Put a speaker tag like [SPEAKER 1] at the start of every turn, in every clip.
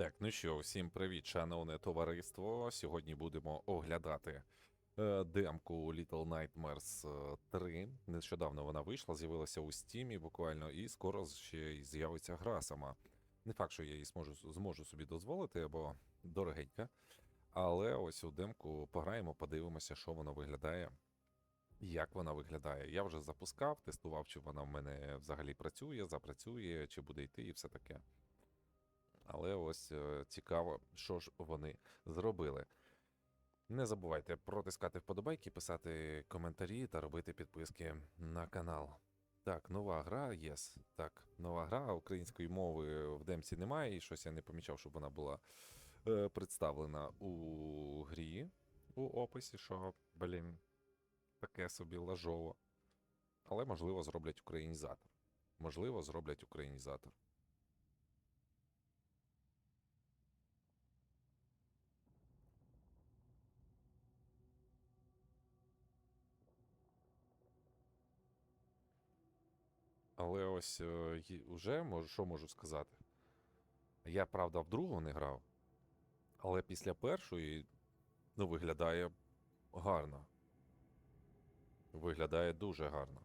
[SPEAKER 1] Так, ну що, всім привіт, шановне товариство. Сьогодні будемо оглядати е, демку Little Nightmares е, 3. Нещодавно вона вийшла, з'явилася у Стімі буквально, і скоро ще й з'явиться гра сама. Не факт, що я її зможу, зможу собі дозволити, бо дорогенька. Але ось у демку пограємо, подивимося, що воно виглядає. Як вона виглядає? Я вже запускав, тестував, чи вона в мене взагалі працює, запрацює, чи буде йти, і все таке. Але ось е, цікаво, що ж вони зробили. Не забувайте протискати вподобайки, писати коментарі та робити підписки на канал. Так, нова гра, єс. Так, нова гра української мови в демці немає, і щось я не помічав, щоб вона була е, представлена у грі у описі, що, блін, таке собі лажово. Але можливо зроблять українізатор. Можливо, зроблять українізатор. Ось е, уже можу, що можу сказати. Я, правда, в другу не грав, але після першої ну, виглядає гарно. Виглядає дуже гарно.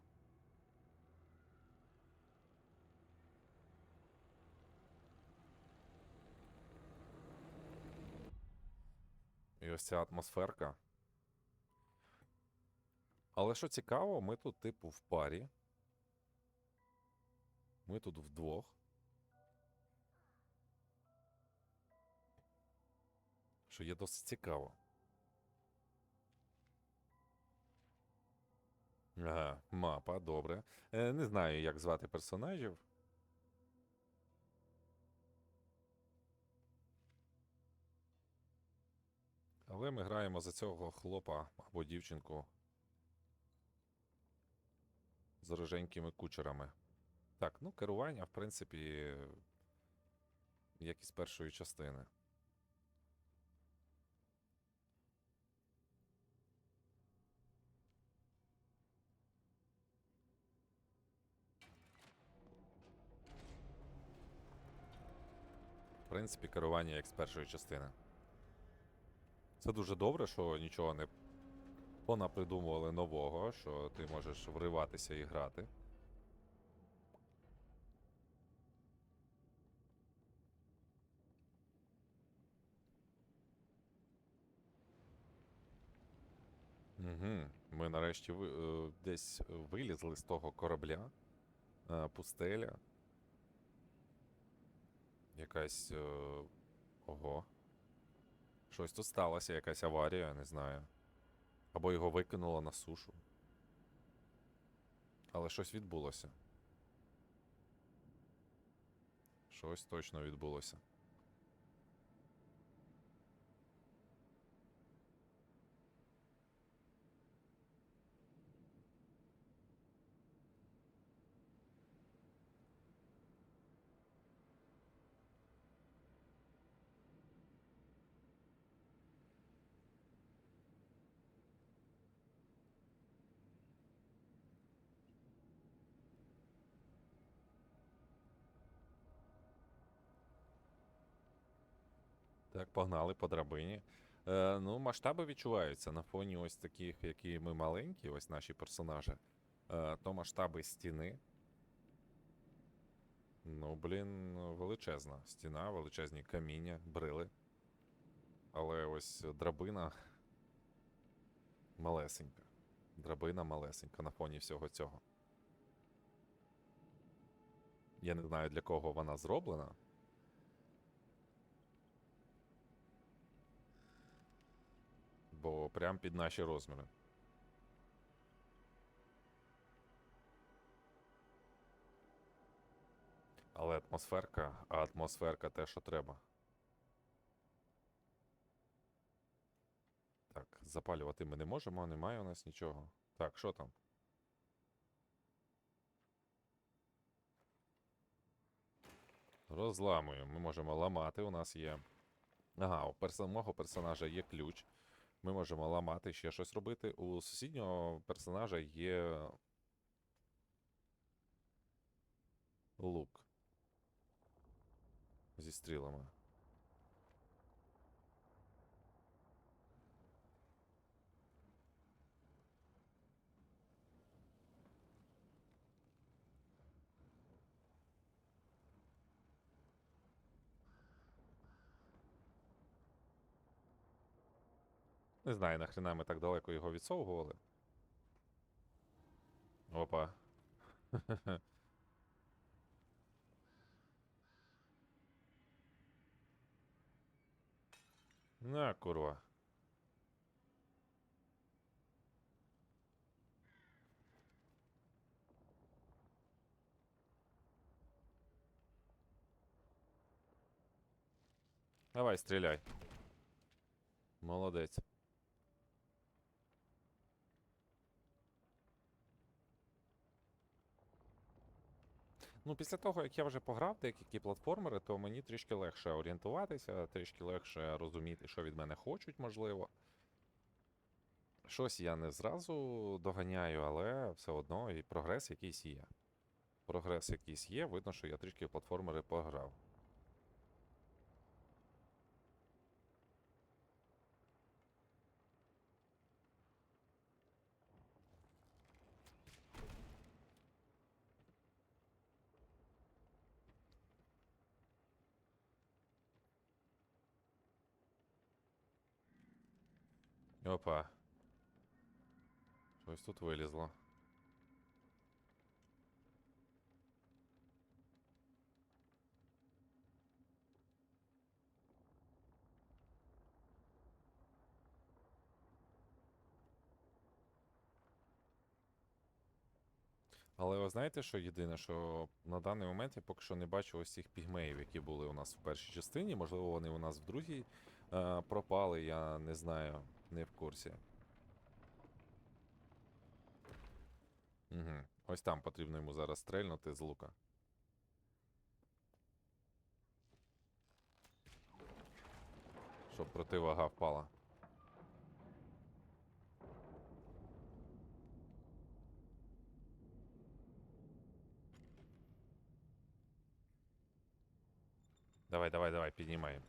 [SPEAKER 1] І ось ця атмосферка. Але що цікаво, ми тут, типу, в парі. Ми тут вдвох. Що є досить цікаво. Ага, мапа, добре. Е, не знаю, як звати персонажів. Але ми граємо за цього хлопа або дівчинку з роженькими кучерами. Так, ну керування, в принципі, як і з першої частини. В принципі, керування як з першої частини. Це дуже добре, що нічого не понапридумували нового, що ти можеш вриватися і грати. Угу. Ми нарешті е, десь вилізли з того корабля. Е, пустеля. Якась. Е, ого. Щось тут сталося, якась аварія, не знаю. Або його викинуло на сушу. Але щось відбулося. Щось точно відбулося. Так, погнали по драбині. Е, ну, масштаби відчуваються на фоні ось таких, які ми маленькі, ось наші персонажі. Е, то масштаби стіни. Ну, блін, величезна стіна, величезні каміння, брили. Але ось драбина малесенька. Драбина малесенька на фоні всього цього. Я не знаю, для кого вона зроблена. Бо прям під наші розміри. Але атмосферка, а атмосферка те, що треба. Так, запалювати ми не можемо, немає у нас нічого. Так, що там? Розламуємо. Ми можемо ламати, у нас є. Ага, у перс- мого персонажа є ключ. Ми можемо ламати, ще щось робити. У сусіднього персонажа є. Лук. Зі стрілами. Не знаю, нахрена ми так далеко його відсовували. Опа. На, курва. Давай, стріляй. Молодець. Ну, після того, як я вже пограв деякі платформери, то мені трішки легше орієнтуватися, трішки легше розуміти, що від мене хочуть, можливо. Щось я не зразу доганяю, але все одно і прогрес якийсь є. Прогрес якийсь є, видно, що я трішки платформери пограв. Опа. Щось тут вилізло. Але ви знаєте, що єдине, що на даний момент я поки що не бачу ось цих пігмеїв, які були у нас в першій частині. Можливо, вони у нас в другій е, пропали, я не знаю, не в курсі. Угу. Ось там потрібно йому зараз стрельнути з лука. Щоб противага впала. Давай, давай, давай, піднімай.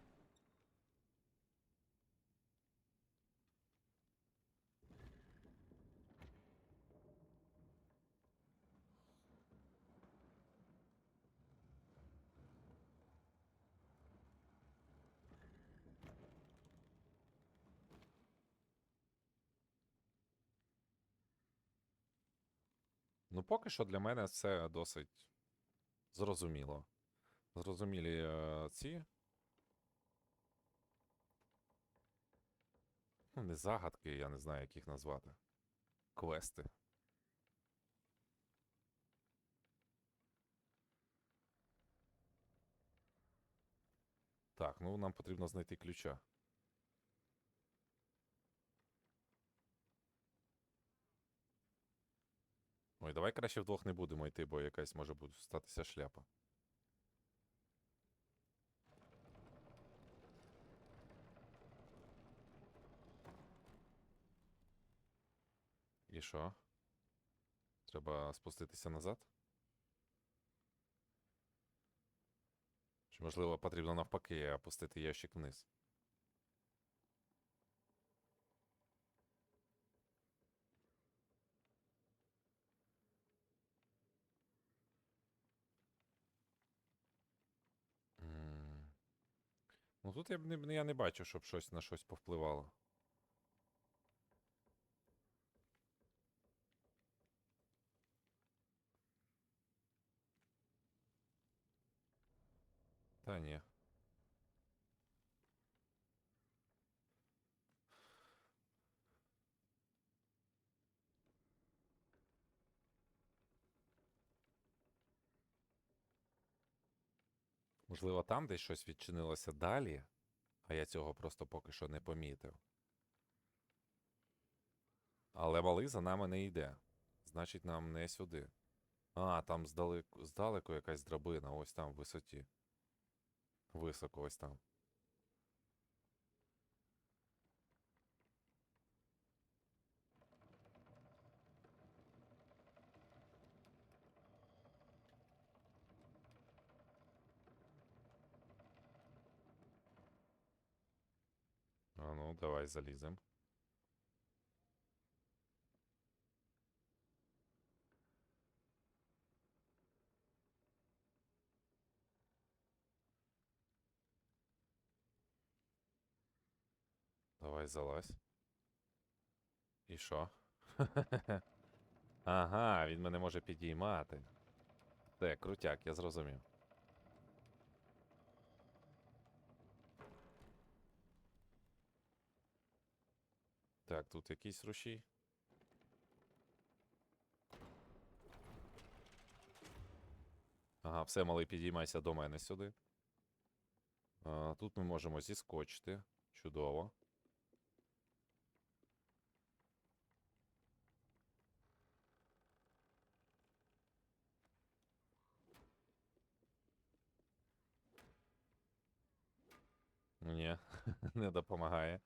[SPEAKER 1] Поки що для мене це досить зрозуміло. Зрозумілі е, ці. Ну, не загадки, я не знаю, як їх назвати. Квести. Так, ну нам потрібно знайти ключа. Ой, давай краще вдвох не будемо йти, бо якась може буде статися шляпа. І що? Треба спуститися назад? Чи можливо потрібно навпаки опустити ящик вниз? Ну тут я б не, я не бачу, щоб щось на щось повпливало. Та ні. Можливо, там десь щось відчинилося далі, а я цього просто поки що не помітив. Але малий за нами не йде. Значить, нам не сюди. А, там здалеку, здалеку якась драбина, ось там в висоті. Високо ось там. А ну, давай залізем. Давай залазь. І що? Ага, він мене може підіймати. Це крутяк, я зрозумів. Так, тут якийсь рушій. Ага, все, малий, підіймайся до мене сюди. А, тут ми можемо зіскочити. Чудово. Ні, не допомагає.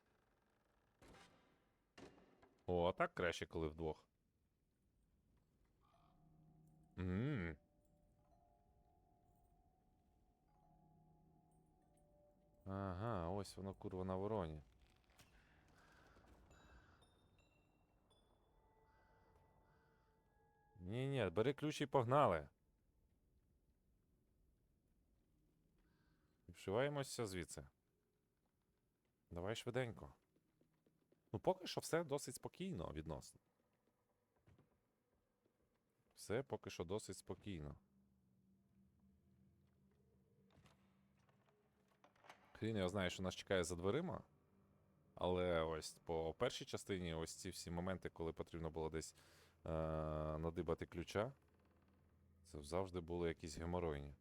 [SPEAKER 1] О, так краще, коли вдвох. Ммм. Ага, ось воно курва на вороні. Ні-ні, бери ключ і погнали. Вшиваємося звідси. Давай швиденько. Ну, поки що все досить спокійно відносно. Все поки що досить спокійно. Хрін його знає, що нас чекає за дверима. Але ось по першій частині, ось ці всі моменти, коли потрібно було десь е- надибати ключа, це завжди були якісь геморойні.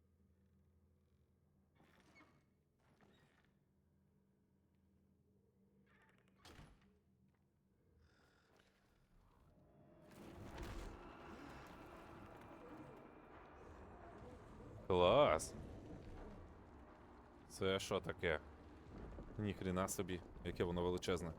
[SPEAKER 1] Клас. Це що таке? Ніхрена собі, яке воно величезне.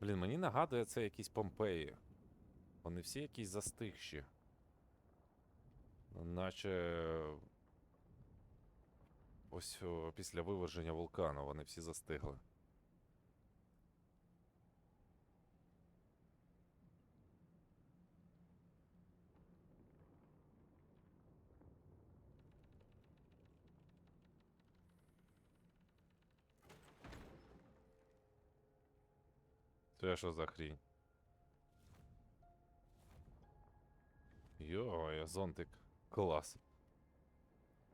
[SPEAKER 1] Блін, мені нагадує це якісь Помпеї. Вони всі якісь застигші. Наче. Ось о, після виверження вулкану вони всі застигли. Це що за хрінь? Йо, зонтик. Клас.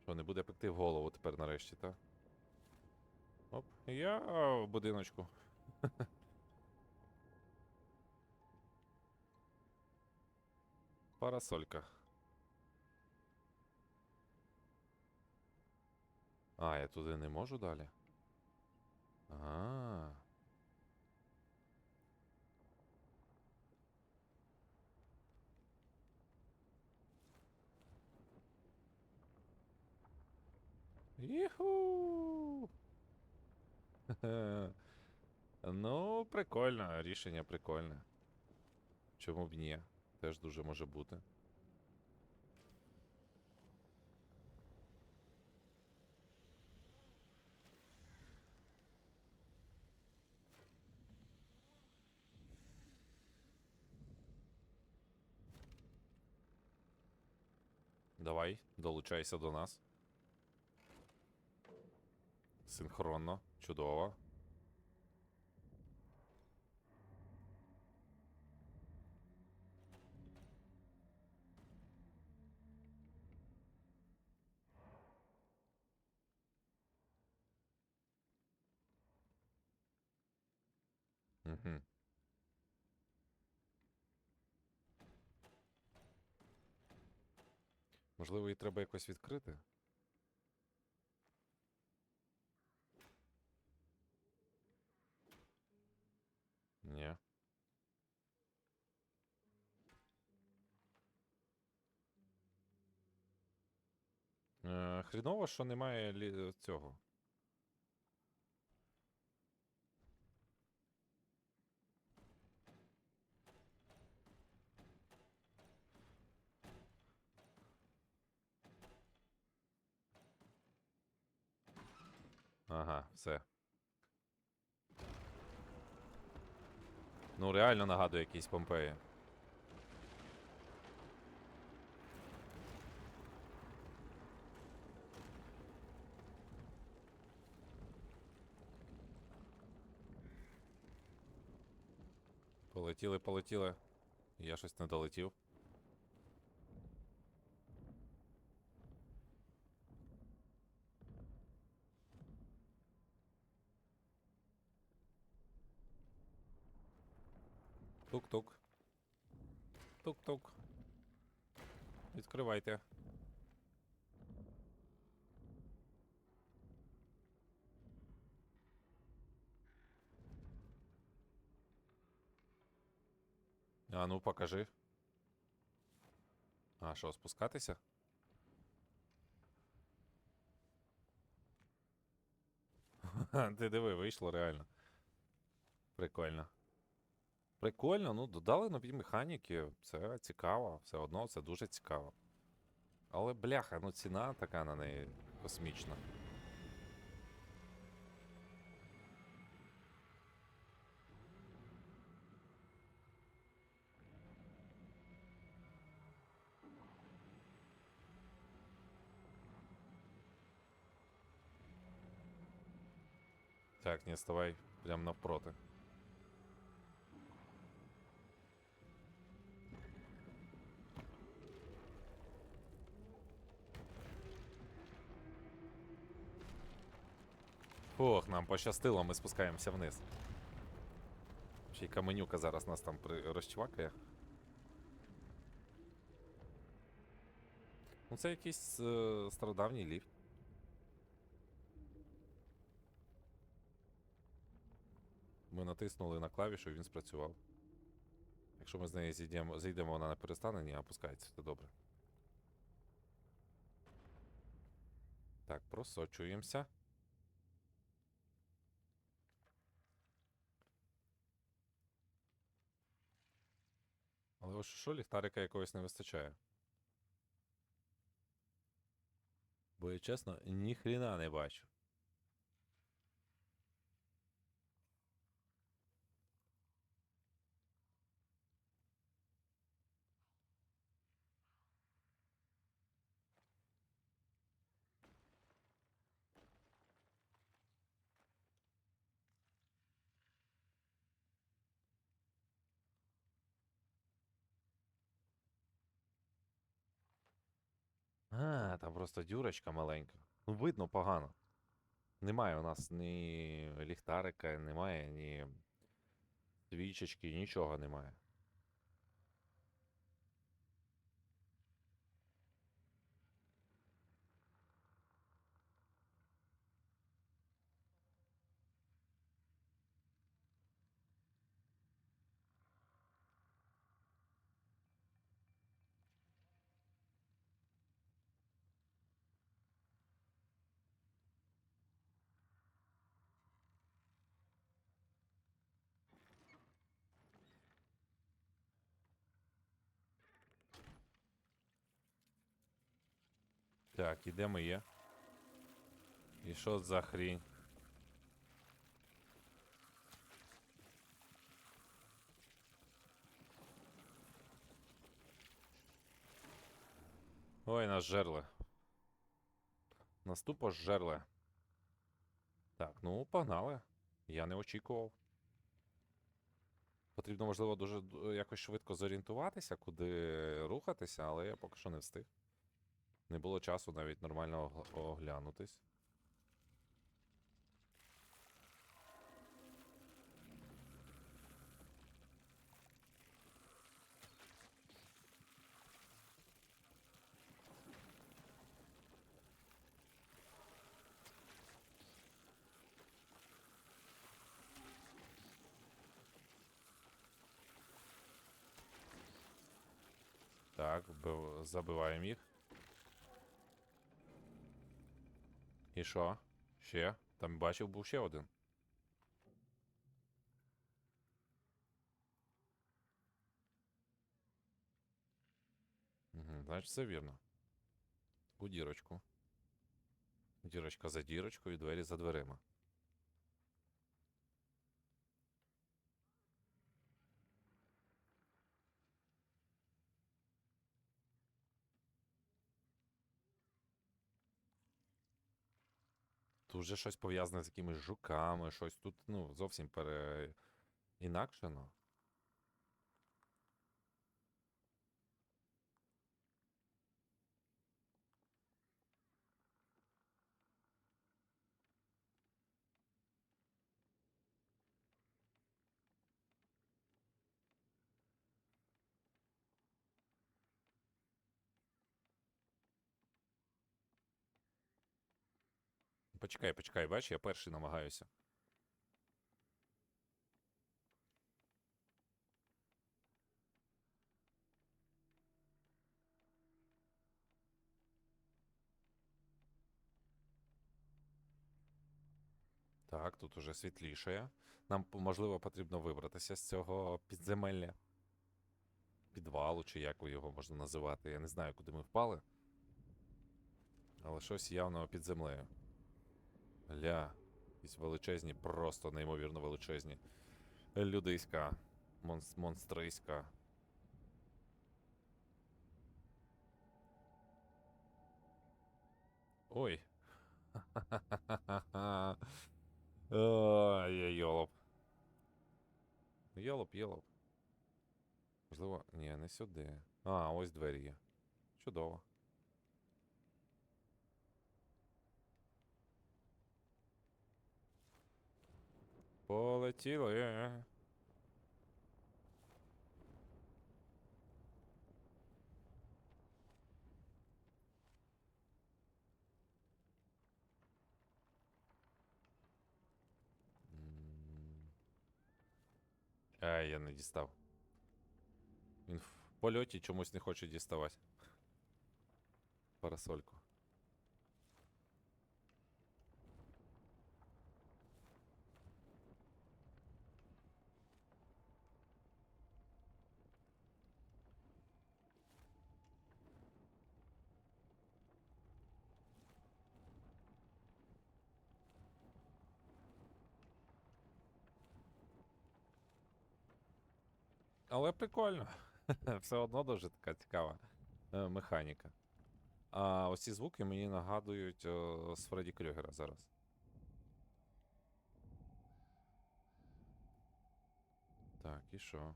[SPEAKER 1] Що, не буде пекти в голову тепер нарешті, так? Оп, я в будиночку. Парасолька. А, я туди не можу далі. А. Іху. Ну, прикольно, рішення прикольне. Чому б ні? Теж дуже може бути. Давай, долучайся до нас. Синхронно, чудово. Угу. Можливо, її треба якось відкрити? хреново, що немає лі... Е, цього. Ага, все. Ну, реально нагадує якісь помпеї. Полетіли, полетіли. Я щось не долетів. Тук-тук. Тук-тук. Відкривайте. Ну покажи. А що, спускатися? Ти диви, вийшло реально. Прикольно. Прикольно, ну додали нові механіки, це цікаво, все одно це дуже цікаво. Але бляха, ну ціна така на неї космічна. Так, не ставай прям навпроти. Ох, нам пощастило, ми спускаємося вниз. Ще й каменюка зараз нас там розчвакає. Ну, це якийсь е, стародавній ліфт. Ми натиснули на клавішу, і він спрацював. Якщо ми з неї зійдемо, зійдемо, вона не перестане, ні, опускається, це добре. Так, просочуємося. Але ось що ліхтарика якогось не вистачає. Бо я чесно, ніхрена не бачу. А, там просто дюрочка маленька. Ну, видно погано. Немає у нас ні ліхтарика, немає, ні свічечки, нічого немає. Так, і де ми є? І що за хрінь? Ой, нас жерли. Нас тупо жерли. Так, ну погнали. Я не очікував. Потрібно, можливо, дуже якось швидко зорієнтуватися, куди рухатися, але я поки що не встиг. Не було часу навіть нормально оглянутись. Так, забиваємо їх. І що? Ще? Там бачив, був ще один. Угу, значить, все вірно. У дірочку. Дірочка за дірочкою, двері за дверима. Тут вже щось пов'язане з якимись жуками, щось тут, ну, зовсім пере... інакшено. Почекай, почекай, бач, я перший намагаюся. Так, тут уже світлішає. Нам, можливо, потрібно вибратися з цього підземелля. Підвалу, чи як його можна називати. Я не знаю, куди ми впали. Але щось явно під землею. Ля, якісь величезні, просто неймовірно величезні. Людиська, монс- монстриська. Ой. Ой, я йолоп. Йолоп, йолоп. Можливо, ні, не сюди. А, ось двері є. Чудово. Полетіли. М. Ай, я не дістав. Він в польоті чомусь не хоче діставати. Парасольку. Але прикольно. Все одно дуже така цікава е, механіка. А ось ці звуки мені нагадують е, з Фредді Крюгера зараз. Так, і що?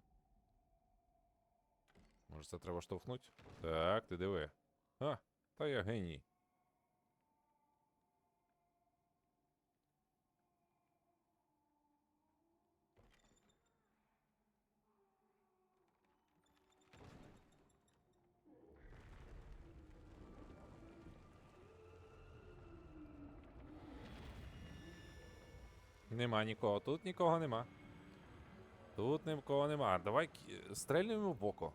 [SPEAKER 1] Може, це треба штовхнути? Так, ти диви. А, та я геній. Нема нікого. Тут нікого нема. Тут нікого нема. Давай стрельнемо в боку.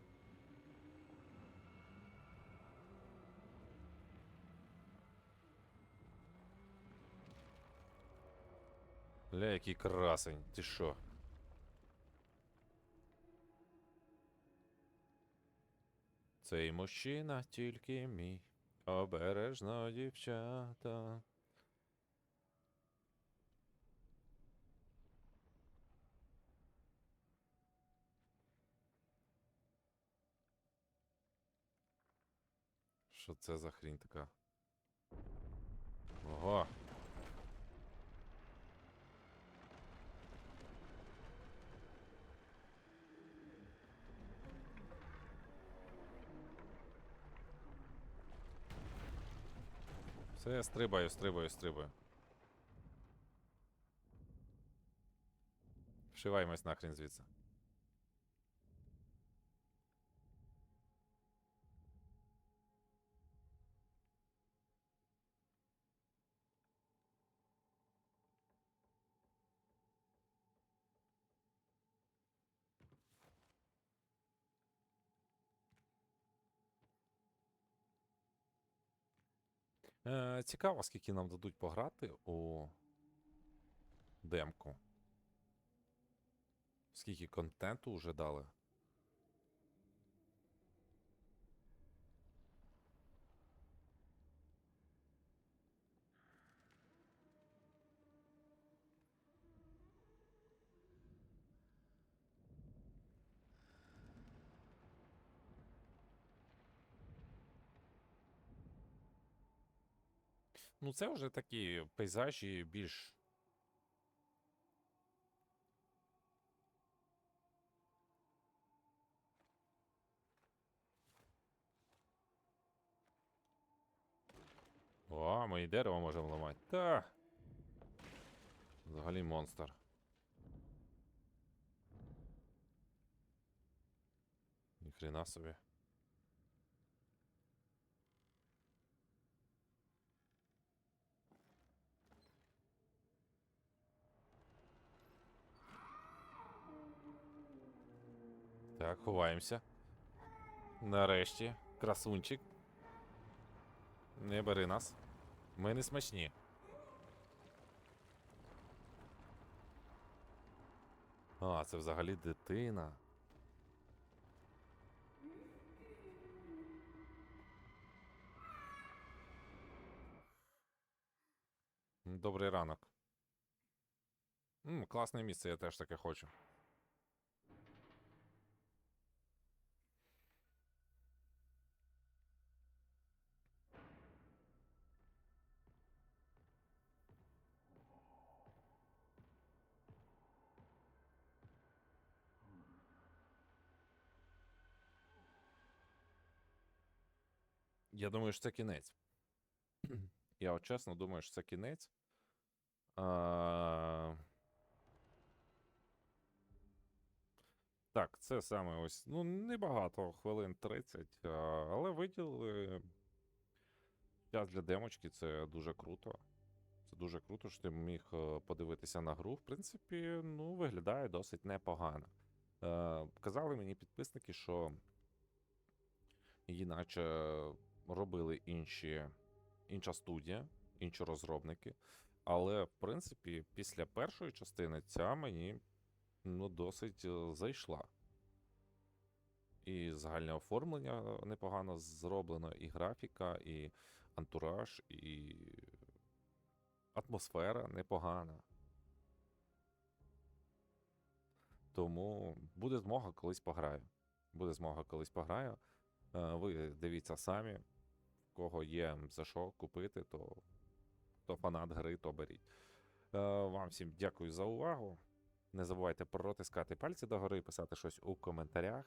[SPEAKER 1] Ля, який красень. Ти що? Цей мужчина тільки мій. Обережно, дівчата. Що це за хрінь така? Ого. Все, стрибаю, стрибаю, стрибаю. Вшиваємось нахрен звідси. Е, цікаво, скільки нам дадуть пограти у демку. Скільки контенту вже дали. Ну, це вже такі пейзажі більш. О, ми і дерево можемо ламати. Та. Взагалі монстр. Ніхрена собі. Так, ховаємося. Нарешті. Красунчик. Не бери нас. Ми не смачні. А, це взагалі дитина. Добрий ранок. М, класне місце, я теж таке хочу. Я думаю, що це кінець. Я от чесно думаю, що це кінець. А... Так, це саме ось, ну, небагато, хвилин 30, але виділили час для демочки, це дуже круто. Це дуже круто, що ти міг е, подивитися на гру. В принципі, ну, виглядає досить непогано. Е, казали мені підписники, що її наче робили інші, інша студія, інші розробники. Але, в принципі, після першої частини ця мені ну, досить е, зайшла. І загальне оформлення непогано зроблено, і графіка, і антураж, і атмосфера непогана. Тому буде змога колись пограю. Буде змога колись пограю. Е, Ви дивіться самі, кого є за що купити, то хто фанат гри, то беріть. Е, Вам всім дякую за увагу. Не забувайте протискати пальці догори, писати щось у коментарях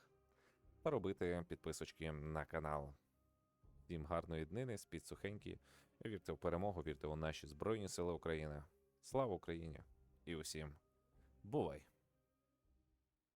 [SPEAKER 1] та робити підписочки на канал. Всім гарної днини, спіть сухенькі. Вірте в перемогу, вірте у наші Збройні Сили України. Слава Україні! І усім бувай!